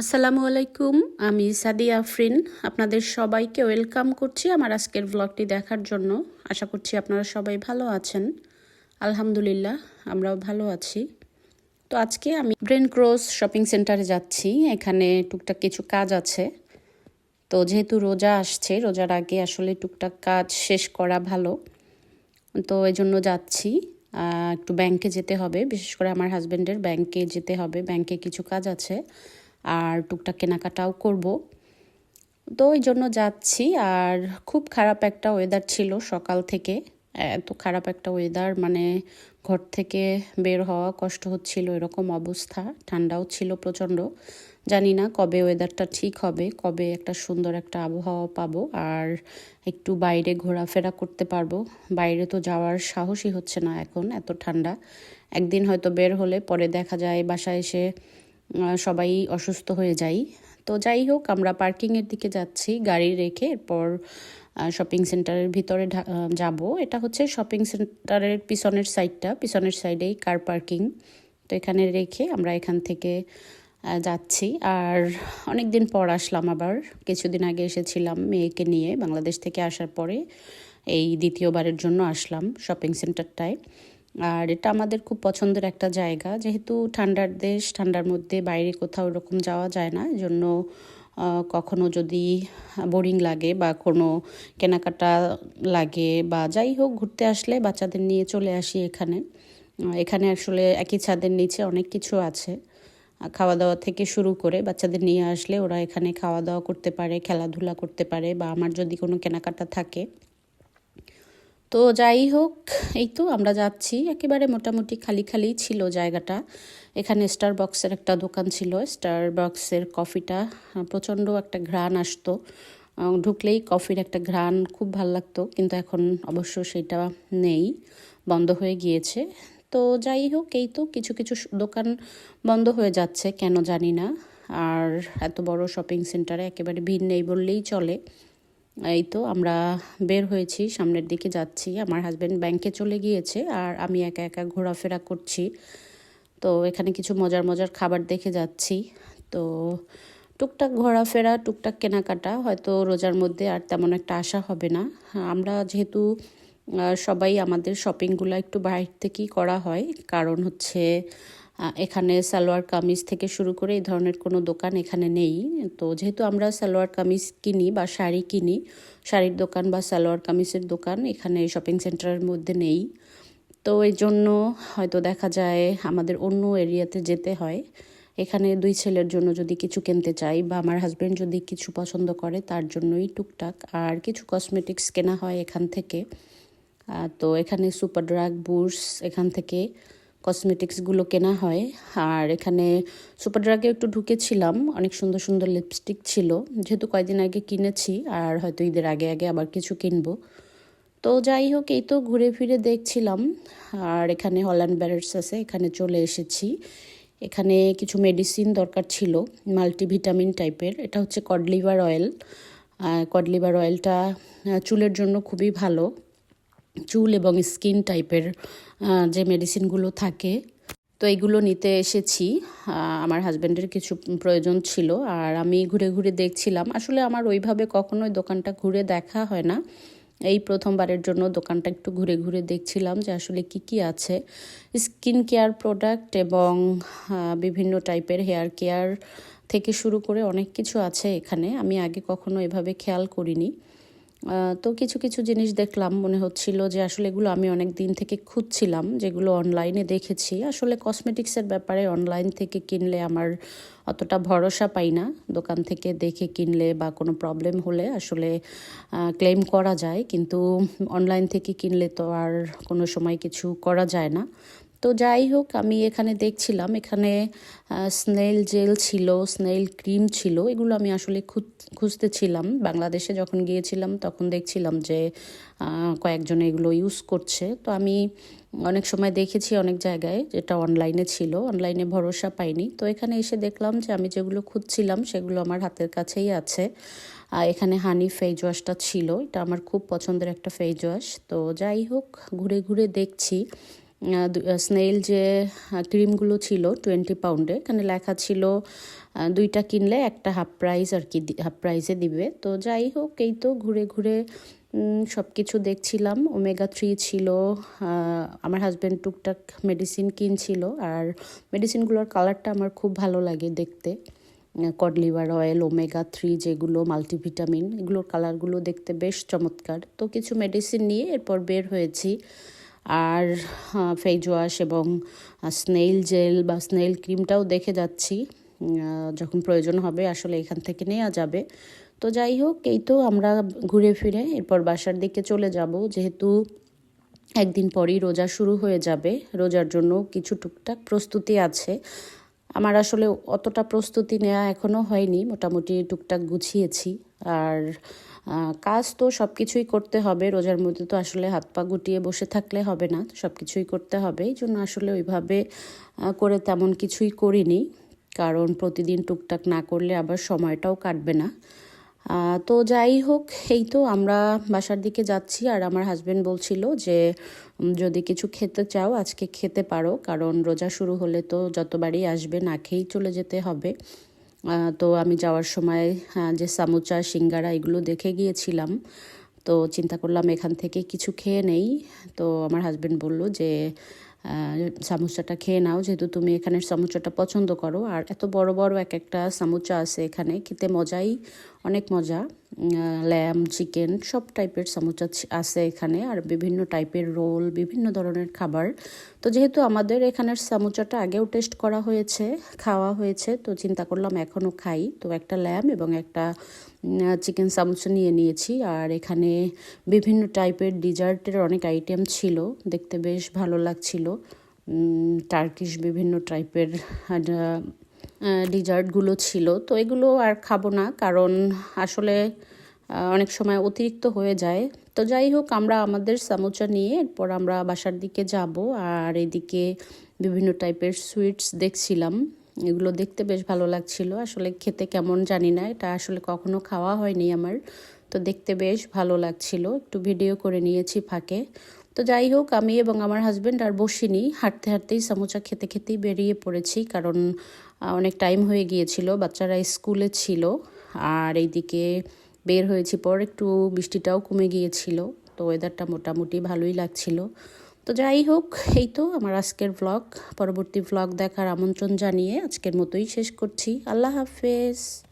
আসসালামু আলাইকুম, আমি সাদিয়া আফরিন। আপনাদের সবাইকে ওয়েলকাম করছি আমার আজকের ব্লগটি দেখার জন্য। আশা করছি আপনারা সবাই ভালো আছেন। আলহামদুলিল্লাহ, আমরাও ভালো আছি। তো আজকে আমি ব্রেন ক্রস শপিং সেন্টারে যাচ্ছি। এখানে টুকটাক কিছু কাজ আছে। তো যেহেতু রোজা আসছে, রোজার আগে আসলে টুকটাক কাজ শেষ করা ভালো। তো এই জন্য যাচ্ছি একটু ব্যাংকে যেতে হবে। বিশেষ করে আমার হাজব্যান্ডের ব্যাংকে যেতে হবে। ব্যাংকে কিছু কাজ আছে। আর টুকটাক কেনাকাটাও করব। তো ওই জন্য যাচ্ছি। আর খুব খারাপ একটা ওয়েদার ছিল সকাল থেকে। এত খারাপ একটা ওয়েদার মানে ঘর থেকে বের হওয়া কষ্ট হচ্ছিল, এরকম অবস্থা। ঠান্ডাও ছিল প্রচণ্ড। জানি না কবে ওয়েদারটা ঠিক হবে, কবে একটা সুন্দর একটা আবহাওয়া পাবো। আর একটু বাইরে ঘোরাফেরা করতে পারব। বাইরে তো যাওয়ার সাহসই হচ্ছে না এখন, এত ঠান্ডা। একদিন হয়তো বের হলে পরে দেখা যায় বাসায় এসে সবাই অসুস্থ হয়ে যাই। তো যাই হোক, আমরা পার্কিংয়ের দিকে যাচ্ছি, গাড়ি রেখে এরপর শপিং সেন্টারের ভিতরে যাব। এটা হচ্ছে শপিং সেন্টারের পিছনের সাইডটা পিছনের সাইডেই কার পার্কিং তো এখানে রেখে আমরা এখান থেকে যাচ্ছি। আর অনেক দিন পর আসলাম আবার। কিছুদিন আগে এসেছিলাম মেয়েকে নিয়ে। বাংলাদেশ থেকে আসার পরে এই দ্বিতীয়বারের জন্য আসলাম শপিং সেন্টারটায় আর এটা আমাদের খুব পছন্দের একটা জায়গা। যেহেতু ঠান্ডার দেশ, ঠান্ডার মধ্যে বাইরে কোথাও এরকম যাওয়া যায় না জন্য কখনো যদি বোরিং লাগে বা কোনো কেনাকাটা লাগে বা যাই হোক ঘুরতে আসলে বাচ্চাদের নিয়ে চলে আসি এখানে। এখানে আসলে একই ছাদের নিচে অনেক কিছু আছে। খাওয়া দাওয়া থেকে শুরু করে বাচ্চাদের নিয়ে আসলে ওরা এখানে খাওয়া দাওয়া করতে পারে, খেলাধুলা করতে পারে বা আমার যদি কোনো কেনাকাটা থাকে। তো যাই হোক, এই তো আমরা যাচ্ছি। একেবারে মোটামুটি খালি খালি ছিল জায়গাটা। এখানে স্টার বক্সের একটা দোকান ছিল। স্টার বক্সের কফিটা প্রচণ্ড একটা ঘ্রাণ আসতো। ঢুকলেই কফির একটা ঘ্রাণ খুব ভালো লাগতো, কিন্তু এখন অবশ্য সেটা নেই, বন্ধ হয়ে গিয়েছে। তো যাই হোক, এই তো কিছু কিছু দোকান বন্ধ হয়ে যাচ্ছে, কেন জানি না। আর এত বড় শপিং সেন্টারে একেবারে ভিড় নেই বললেই চলে। এই তো আমরা বের হয়েছি, সামনের দিকে যাচ্ছি। আমার হাজব্যান্ড ব্যাংকে চলে গিয়েছে আর আমি একা একা ঘোরাফেরা করছি। তো এখানে কিছু মজার মজার খাবার দেখে যাচ্ছি। তো টুকটাক ঘোরাফেরা, টুকটাক কেনাকাটা, হয়তো রোজার মধ্যে আর তেমন একটা আশা হবে না। আমরা যেহেতু সবাই আমাদের শপিংগুলো একটু বাইরে থেকেই করা হয়, কারণ হচ্ছে এখানে সালোয়ার কামিজ থেকে শুরু করে এই ধরনের কোনো দোকান এখানে নেই। তো যেহেতু আমরা সালোয়ার কামিজ কিনি বা শাড়ি কিনি, শাড়ির দোকান বা সালোয়ার কামিজের দোকান এখানে শপিং সেন্টারের মধ্যে নেই। তো এই জন্য হয়তো দেখা যায় আমাদের অন্য এরিয়াতে যেতে হয়। এখানে দুই ছেলের জন্য যদি কিছু কিনতে চাই বা আমার হাজব্যান্ড যদি কিছু পছন্দ করে, তার জন্যই টুকটাক। আর কিছু কসমেটিক্স কেনা হয় এখান থেকে। তো এখানে সুপার ড্রাগ বুস এখান থেকে। কসমেটিক্সগুলো কেনা হয়। আর এখানে সুপার ড্রাগে একটু ঢুকেছিলাম, অনেক সুন্দর সুন্দর লিপস্টিক ছিল। যেহেতু কয়েকদিন আগে কিনেছি, আর হয়তো ঈদের আগে আগে আবার কিছু কিনবো। তো যাই হোক, এই তো ঘুরে ফিরে দেখছিলাম। আর এখানে হল্যান্ড ব্যারেটস আছে, এখানে চলে এসেছি। এখানে কিছু মেডিসিন দরকার ছিল মাল্টিভিটামিন টাইপের এটা হচ্ছে কডলিভার অয়েল কডলিভার অয়েলটা চুলের জন্য খুবই ভালো। চুল এবং স্কিন টাইপের যে মেডিসিনগুলো থাকে, তো এইগুলো নিতে এসেছি। আমার হাজব্যান্ডের কিছু প্রয়োজন ছিল আর আমি ঘুরে ঘুরে দেখছিলাম। আসলে আমার ওইভাবে কখনোই দোকানটা ঘুরে দেখা হয় না। এই প্রথমবারের জন্য দোকানটা একটু ঘুরে ঘুরে দেখছিলাম যে আসলে কি কি আছে। স্কিন কেয়ার প্রোডাক্ট এবং বিভিন্ন টাইপের হেয়ার কেয়ার থেকে শুরু করে অনেক কিছু আছে এখানে। আমি আগে কখনো এভাবে খেয়াল করিনি। তো কিছু কিছু জিনিস দেখলাম, মনে হচ্ছিল যে আসলে এগুলো আমি অনেক দিন থেকে খুঁজছিলাম, যেগুলো অনলাইনে দেখেছি। আসলে কসমেটিক্সের ব্যাপারে অনলাইন থেকে কিনলে আমার অতটা ভরসা পাই না। দোকান থেকে দেখে কিনলে বা কোনো প্রবলেম হলে আসলে ক্লেম করা যায়। কিন্তু অনলাইন থেকে কিনলে তো আর কোনো সময় কিছু করা যায় না। তো যাই হোক, আমি এখানে দেখছিলাম, এখানে স্নেল জেল ছিল, স্নেল ক্রিম ছিল, এগুলো আমি আসলে খুঁজতেছিলাম বাংলাদেশে যখন গিয়েছিলাম, তখন দেখছিলাম যে কয়েকজন এগুলো ইউজ করছে। তো আমি অনেক সময় দেখেছি অনেক জায়গায় যেটা অনলাইনে ছিল, অনলাইনে ভরসা পাইনি। তো এখানে এসে দেখলাম যে, আমি যেগুলো খুঁজছিলাম, সেগুলো আমার হাতের কাছেই আছে। এখানে হানি ফেজ ওয়াশটা ছিল, এটা আমার খুব পছন্দের একটা ফেজ ওয়াশ। তো যাই হোক, ঘুরে ঘুরে দেখছি। স্নেইল যে ক্রিমগুলো ছিল টোয়েন্টি পাউন্ডে এখানে লেখা ছিল দুইটা কিনলে একটা হাফ প্রাইস আর কি হাফ প্রাইসে দিবে। তো যাই হোক, এই তো ঘুরে ঘুরে সব কিছু দেখছিলাম। ওমেগা থ্রি ছিল আমার হাজব্যান্ড টুকটাক মেডিসিন কিনছিল আর মেডিসিনগুলোর কালারটা আমার খুব ভালো লাগে দেখতে। Cod liver oil omega three যেগুলো মাল্টিভিটামিন এগুলোর কালারগুলো দেখতে বেশ চমৎকার। তো কিছু মেডিসিন নিয়ে এরপর বের হয়েছি। আর ফেজ ওয়াশ এবং স্নেইল জেল বা স্নেইল ক্রিমটাও দেখে যাচ্ছি। যখন প্রয়োজন হবে আসলে এখান থেকে নেওয়া যাবে। তো যাই হোক, এই তো আমরা ঘুরে ফিরে এরপর বাসার দিকে চলে যাব। যেহেতু একদিন পরই রোজা শুরু হয়ে যাবে, রোজার জন্য কিছু টুকটাক প্রস্তুতি আছে। আমার আসলে অতটা প্রস্তুতি নেওয়া এখনও হয়নি, মোটামুটি টুকটাক গুছিয়েছি। আর কাজ তো সব কিছুই করতে হবে, রোজার মধ্যে তো আসলে হাত পা গুটিয়ে বসে থাকলে হবে না সব কিছুই করতে হবে, এই জন্য আসলে ওইভাবে করে তেমন কিছুই করিনি, কারণ প্রতিদিন টুকটাক না করলে আবার সময়টাও কাটবে না। তো যাই হোক, এই তো আমরা বাসার দিকে যাচ্ছি, আর আমার হাজব্যান্ড বলছিল যে যদি কিছু খেতে চাও আজকে খেতে পারো, কারণ রোজা শুরু হলে তো যতবারই আসবে না খেয়েই চলে যেতে হবে। তো আমি যাওয়ার সময় যে সামুচা, সিঙ্গারা এগুলো দেখে গিয়েছিলাম। তো চিন্তা করলাম এখান থেকে কিছু খেয়ে নেই। তো আমার হাজব্যান্ড বলল যে সামুচাটা সামোসাটা খেয়ে নাও, যেহেতু তুমি এখানের সামোসাটা পছন্দ করো। আর এত বড় বড় এক একটা সামোচা আছে এখানে, খেতে মজাই অনেক মজা ল্যাম চিকেন সব টাইপের সামোচা আছে এখানে, আর বিভিন্ন টাইপের রোল বিভিন্ন ধরনের খাবার। তো যেহেতু আমাদের এখানের সামোচাটা আগেও টেস্ট করা হয়েছে, খাওয়া হয়েছে, তো চিন্তা করলাম এখনও খাই। তো একটা ল্যাম এবং একটা চিকেন সামোসা নিয়ে নিয়েছি, আর এখানে বিভিন্ন টাইপের ডিজার্টের অনেক আইটেম ছিল, দেখতে বেশ ভালো লাগছিল। টার্কিশ বিভিন্ন টাইপের ডিজার্টগুলো ছিল। তো এগুলো আর খাব না কারণ আসলে অনেক সময় অতিরিক্ত হয়ে যায়। তো যাই হোক, আমরা আমাদের সামোচা নিয়ে এরপর আমরা বাসার দিকে যাব আর এদিকে বিভিন্ন টাইপের সুইটস দেখছিলাম। এগুলো দেখতে বেশ ভালো লাগছিল। আসলে খেতে কেমন জানি না, এটা আসলে কখনো খাওয়া হয়নি আমার। তো দেখতে বেশ ভালো লাগছিল। একটু ভিডিও করে নিয়েছি ফাঁকে। তো যাই হোক, আমি এবং আমার হাজব্যান্ড আর বসিনি। হাঁটতে হাঁটতেই সামোচা খেতে খেতেই বেরিয়ে পড়েছি কারণ অনেক টাইম হয়ে গিয়েছিল, বাচ্চারা স্কুলে ছিল, আর এইদিকে বের হয়েছি পর একটু বৃষ্টিটাও কমে গিয়েছিল, তো ওয়েদারটা মোটামুটি ভালোই লাগছিল। তো যাই হোক, এই তো আমার আজকের ব্লগ পরবর্তী ব্লগ দেখার আমন্ত্রণ জানিয়ে আজকের মতোই শেষ করছি। আল্লাহ হাফেজ।